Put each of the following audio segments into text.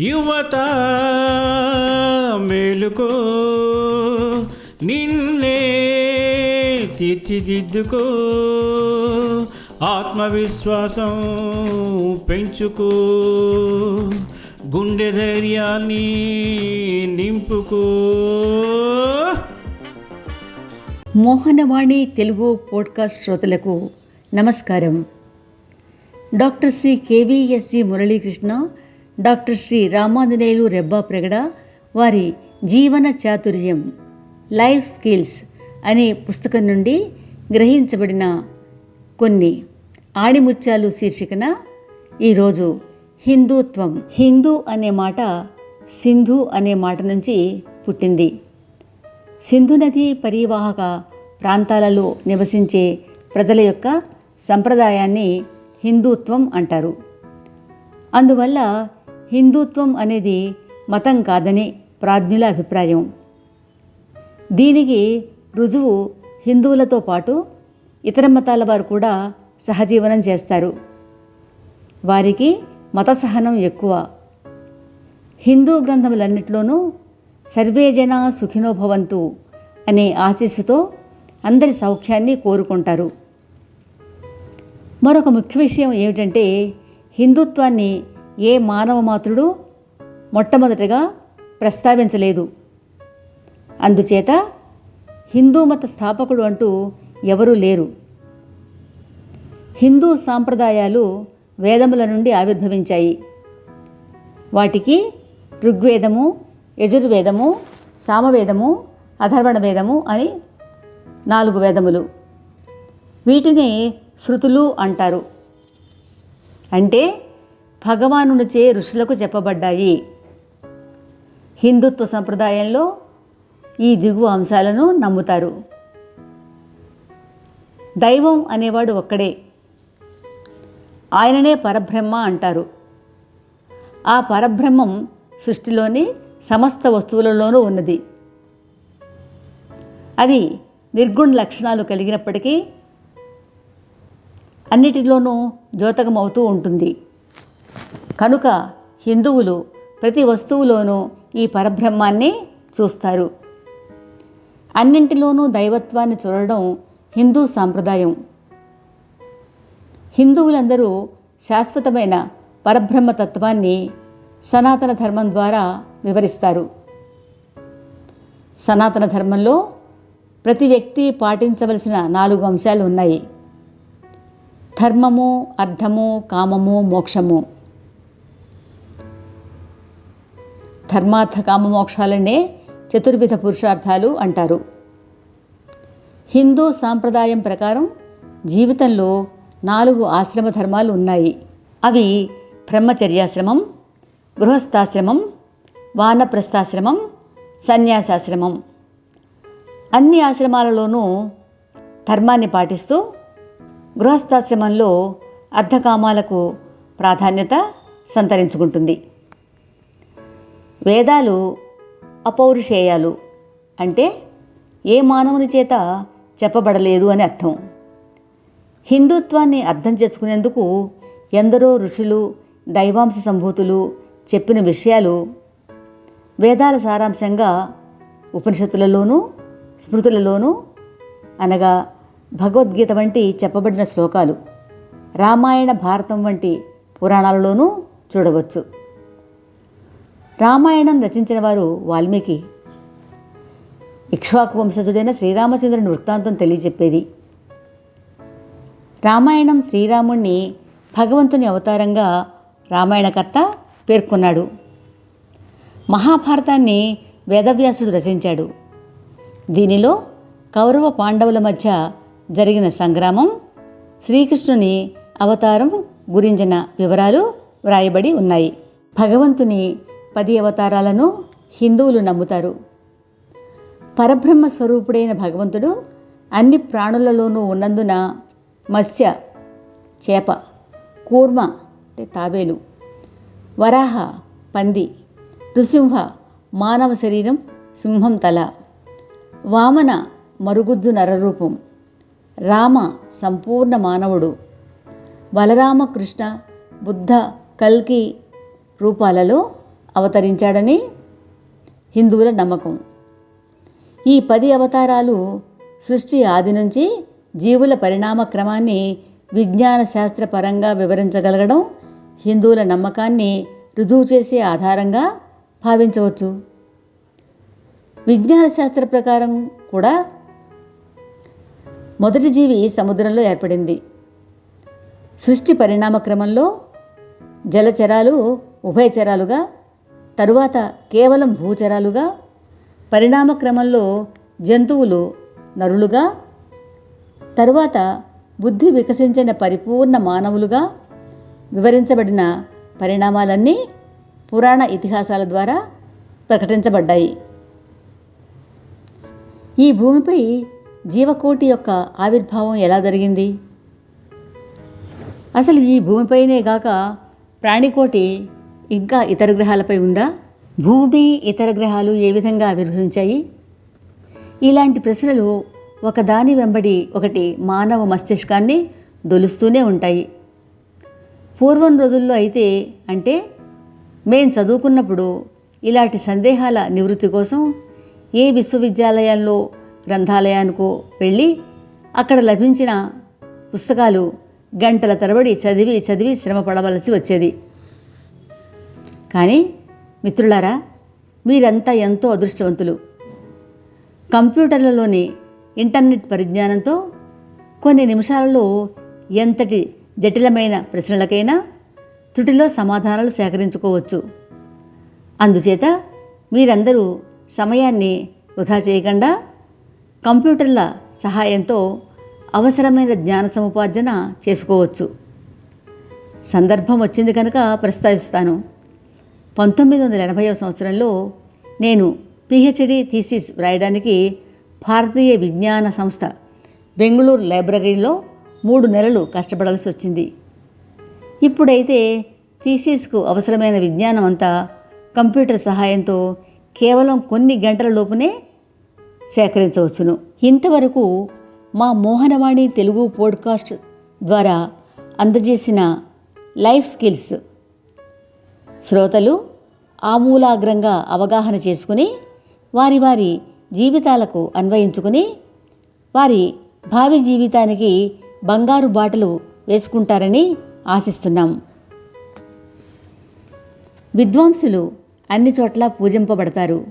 యువత మేలుకో నిన్నే తీర్చిదిద్దుకో. ఆత్మవిశ్వాసం పెంచుకో గుండె ధైర్యాన్ని నింపుకో. మోహనవాణి తెలుగు పోడ్కాస్ట్ శ్రోతలకు నమస్కారం. Doctor Shri KVSC Muralikrishna doctor Shri Ramanjaneyulu Rebba Pragada వారి జీవన చాతుర్యం లైఫ్ స్కిల్స్ అనే పుస్తకం నుండి గ్రహించబడిన కొన్ని ఆణిముత్యాలు శీర్షికన ఈరోజు హిందూత్వం హిందూ అనే మాట సింధు అనే మాట నుంచి పుట్టింది. సింధు నది పరివాహక ప్రాంతాలలో నివసించే ప్రజల యొక్క సంప్రదాయాన్ని హిందూత్వం అంటారు. అందువల్ల హిందుత్వం అనేది మతం కాదని ప్రాజ్ఞుల అభిప్రాయం. దీనికి రుజువు హిందువులతో పాటు ఇతర మతాల వారు కూడా సహజీవనం చేస్తారు. వారికి మత సహనం ఎక్కువ. హిందూ గ్రంథములన్నిటిలోనూ సర్వే సుఖినోభవంతు అనే ఆశీస్సుతో అందరి సౌఖ్యాన్ని కోరుకుంటారు. మరొక ముఖ్య విషయం ఏమిటంటే హిందుత్వాన్ని ఏ మానవ మాతృడు మొట్టమొదటగా ప్రస్తావించలేదు. అందుచేత హిందూ మత స్థాపకుడు అంటూ ఎవరూ లేరు. హిందూ సాంప్రదాయాలు వేదముల నుండి ఆవిర్భవించాయి. వాటికి ఋగ్వేదము యజుర్వేదము సామవేదము అధర్వణ వేదము అని నాలుగు వేదములు. వీటిని శృతులు అంటారు. అంటే భగవానుడిచే ఋషులకు చెప్పబడ్డాయి. హిందుత్వ సంప్రదాయంలో ఈ దిగువ అంశాలను నమ్ముతారు. దైవం అనేవాడు ఒక్కడే. ఆయననే పరబ్రహ్మ అంటారు. ఆ పరబ్రహ్మం సృష్టిలోని సమస్త వస్తువులలోనూ ఉన్నది. అది నిర్గుణ లక్షణాలు కలిగినప్పటికీ అన్నిటిలోనూ ద్యోతకమవుతూ ఉంటుంది. కనుక హిందువులు ప్రతి వస్తువులోనూ ఈ పరబ్రహ్మాన్ని చూస్తారు. అన్నింటిలోనూ దైవత్వాన్ని చూడడం హిందూ సాంప్రదాయం. హిందువులందరూ శాశ్వతమైన పరబ్రహ్మ తత్వాన్ని సనాతన ధర్మం ద్వారా వివరిస్తారు. సనాతన ధర్మంలో ప్రతి వ్యక్తి పాటించవలసిన నాలుగు అంశాలు ఉన్నాయి. ధర్మము అర్థము కామము మోక్షము. ధర్మార్థ కామమోక్షాలనే చతుర్విధ పురుషార్థాలు అంటారు. హిందూ సాంప్రదాయం ప్రకారం జీవితంలో నాలుగు ఆశ్రమ ధర్మాలు ఉన్నాయి. అవి బ్రహ్మచర్యాశ్రమం గృహస్థాశ్రమం వానప్రస్థాశ్రమం సన్యాసాశ్రమం. అన్ని ఆశ్రమాలలోనూ ధర్మాన్ని పాటిస్తూ గృహస్థాశ్రమంలో అర్ధకామాలకు ప్రాధాన్యత సంతరించుకుంటుంది. వేదాలు అపౌరుషేయాలు అంటే ఏ మానవుని చేత చెప్పబడలేదు అని అర్థం. హిందుత్వాన్ని అర్థం చేసుకునేందుకు ఎందరో ఋషులు దైవాంశ సంభూతులు చెప్పిన విషయాలు వేదాల సారాంశంగా ఉపనిషత్తులలోనూ స్మృతులలోనూ అనగా భగవద్గీత వంటి చెప్పబడిన శ్లోకాలు రామాయణ భారతం వంటి పురాణాలలోనూ చూడవచ్చు. రామాయణం రచించిన వారు వాల్మీకి. ఇక్ష్వాకు వంశజుడైన శ్రీరామచంద్రుని వృత్తాంతం తెలియజెప్పేది. రామాయణం శ్రీరాముణ్ణి భగవంతుని అవతారంగా రామాయణకర్త పేర్కొన్నాడు. మహాభారతాన్ని వేదవ్యాసుడు రచించాడు. దీనిలో కౌరవ పాండవుల మధ్య జరిగిన సంగ్రామం శ్రీకృష్ణుని అవతారం గురించిన వివరాలు వ్రాయబడి ఉన్నాయి. భగవంతుని పది అవతారాలను హిందువులు నమ్ముతారు. పరబ్రహ్మ స్వరూపుడైన భగవంతుడు అన్ని ప్రాణులలోనూ ఉన్నందున మత్స్య చేప కూర్మ అంటే తాబేలు వరాహ పంది నృసింహ మానవ శరీరం సింహం తల వామన మరుగుజ్జు నరరూపం రామ సంపూర్ణ మానవుడు బలరామ కృష్ణ బుద్ధ కల్కి రూపాలలో అవతరించాడని హిందువుల నమ్మకం. ఈ పది అవతారాలు సృష్టి ఆది నుంచి జీవుల పరిణామ క్రమాన్ని విజ్ఞాన శాస్త్రపరంగా వివరించగలగడం హిందువుల నమ్మకాన్ని రుజువు చేసే ఆధారంగా భావించవచ్చు. విజ్ఞాన శాస్త్ర ప్రకారం కూడా మొదటి జీవి సముద్రంలో ఏర్పడింది. సృష్టి పరిణామ క్రమంలో జలచరాలు ఉభయచరాలుగా తరువాత కేవలం భూచరాలుగా పరిణామ క్రమంలో జంతువులు నరులుగా తరువాత బుద్ధి వికసించిన పరిపూర్ణ మానవులుగా వివరించబడిన పరిణామాలన్నీ పురాణ ఇతిహాసాల ద్వారా ప్రకటించబడ్డాయి. ఈ భూమిపై జీవకోటి యొక్క ఆవిర్భావం ఎలా జరిగింది? అసలు ఈ భూమిపైనే గాక ప్రాణికోటి ఇంకా ఇతర గ్రహాలపై ఉందా? భూమి ఇతర గ్రహాలు ఏ విధంగా ఆవిర్భవించాయి ఇలాంటి ప్రశ్నలు ఒకదాని వెంబడి ఒకటి మానవ మస్తిష్కాన్ని దొలుస్తూనే ఉంటాయి. పూర్వం రోజుల్లో అయితే అంటే మేం చదువుకున్నప్పుడు ఇలాంటి సందేహాల నివృత్తి కోసం ఏ విశ్వవిద్యాలయాల్లో గ్రంథాలయానికో వెళ్ళి అక్కడ లభించిన పుస్తకాలు గంటల తరబడి చదివి చదివి శ్రమ పడవలసి వచ్చేది. కానీ మిత్రులారా మీరంతా ఎంతో అదృష్టవంతులు. కంప్యూటర్లలోని ఇంటర్నెట్ పరిజ్ఞానంతో కొన్ని నిమిషాలలో ఎంతటి జటిలమైన ప్రశ్నలకైనా తుటిలో సమాధానాలు సేకరించుకోవచ్చు. అందుచేత మీరందరూ సమయాన్ని వృధా చేయకుండా కంప్యూటర్ల సహాయంతో అవసరమైన జ్ఞాన సముపార్జన చేసుకోవచ్చు. సందర్భం వచ్చింది కనుక ప్రస్తావిస్తాను. పంతొమ్మిది వందల ఎనభైవ సంవత్సరంలో నేను పిహెచ్డి థీసిస్ వ్రాయడానికి భారతీయ విజ్ఞాన సంస్థ బెంగళూరు లైబ్రరీలో మూడు నెలలు కష్టపడాల్సి వచ్చింది. ఇప్పుడైతే థీసిస్కు అవసరమైన విజ్ఞానం అంతా కంప్యూటర్ సహాయంతో కేవలం కొన్ని గంటల లోపునే సేకరించవచ్చును. ఇంతవరకు మా మోహనవాణి తెలుగు పోడ్కాస్ట్ ద్వారా అందజేసిన లైఫ్ స్కిల్స్ శ్రోతలు ఆమూలాగ్రంగా అవగాహన చేసుకుని వారి వారి జీవితాలకు అన్వయించుకుని వారి భావి జీవితానికి బంగారు బాటలు వేసుకుంటారని ఆశిస్తున్నాం. విద్వాంసులు అన్ని చోట్ల పూజింపబడతారు.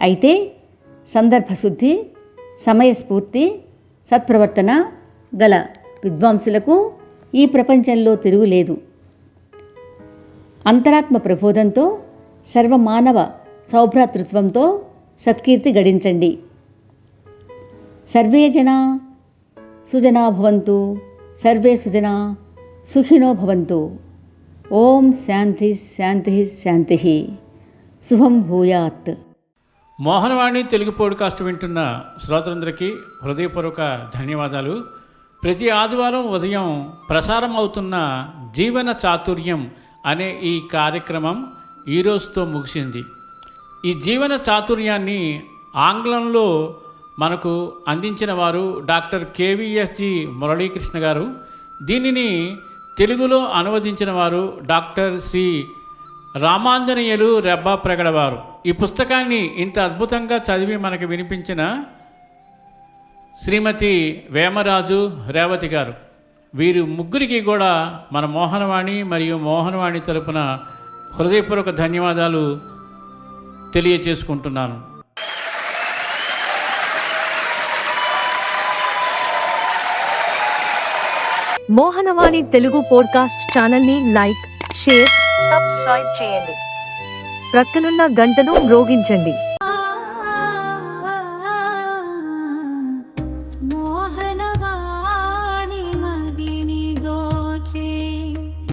అయితే సందర్భశుద్ధి సమయస్ఫూర్తి సత్ప్రవర్తన గల విద్వాంసులకు ఈ ప్రపంచంలో తిరుగులేదు. అంతరాత్మ ప్రబోధంతో సర్వమానవ సౌభ్రాతృత్వంతో సత్కీర్తి గడించండి. సర్వే జనా సుజనా భవంతు సర్వే సుజనా సుఖినో భవంతు. ఓం శాంతి శాంతి శాంతి. శుభం భూయాత్. మోహనవాణి తెలుగు పోడ్కాస్ట్ వింటున్న శ్రోతలందరికీ హృదయపూర్వక ధన్యవాదాలు. ప్రతి ఆదివారం ఉదయం ప్రసారం అవుతున్న జీవన చాతుర్యం అనే ఈ కార్యక్రమం ఈరోజుతో ముగిసింది. ఈ జీవన చాతుర్యాన్ని ఆంగ్లంలో మనకు అందించిన వారు డాక్టర్ కేవీఎస్జి మురళీకృష్ణ గారు. దీనిని తెలుగులో అనువదించిన వారు డాక్టర్ శ్రీ రామాంజనేయులు రెబ్బా ప్రగడవారు ఈ పుస్తకాన్ని ఇంత అద్భుతంగా చదివి మనకు వినిపించిన శ్రీమతి వేమరాజు రేవతి గారు. వీరు ముగ్గురికి కూడా మన మోహనవాణి మరియు మోహనవాణి తరపున హృదయపూర్వక ధన్యవాదాలు తెలియచేసుకుంటున్నాను. మోహనవాణి తెలుగు పోడ్కాస్ట్ ఛానల్ని లైక్ షేర్ సబ్స్క్రైబ్ చేయండి. ప్రక్కనున్న గంటను మ్రోగించండి.